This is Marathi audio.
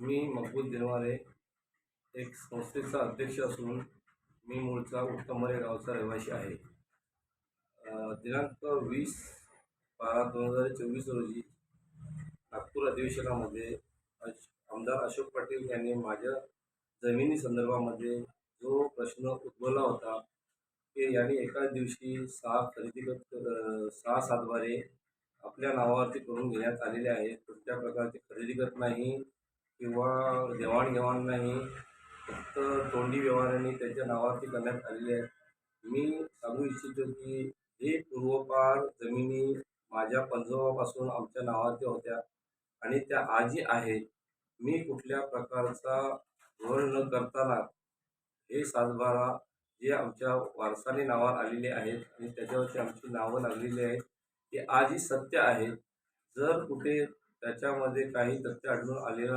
मी मकबूल देवारे एक संस्थेचा अध्यक्ष असून मी मूळचा उत्तमरे गावचा रहिवासी आहे. दिनांक वीस बारा दोन हजार चोवीस रोजी नागपूर अधिवेशनामध्ये अश आमदार अशोक पाटील यांनी माझ्या जमिनी संदर्भामध्ये जो प्रश्न उद्भवला होता की यांनी एकाच दिवशी सहा खरेदीगत सहा सातबारे आपल्या नावावरती करून घेण्यात आलेले आहेत. कोणत्या प्रकारचे खरेदीगत नाही. किंवा देवाणघेवाण नाही फक्त तोंडी व्यवहाराने त्यांच्या नावावरती करण्यात आलेली आहे. मी सांगू इच्छितो की हे पूर्वपार जमिनी माझ्या पंजोबापासून आमच्या नावावरती होत्या आणि त्या आजही आहेत. मी कुठल्या प्रकारचा घोळ न करताना हे सातबारा जे आमच्या वारसाने नावावर आलेले आहेत आणि त्याच्यावरती आमची नावं लागलेली आहेत ते आजही सत्य आहेत. जर कुठे त्याच्यामध्ये काही तथ्य आढळून आलेलं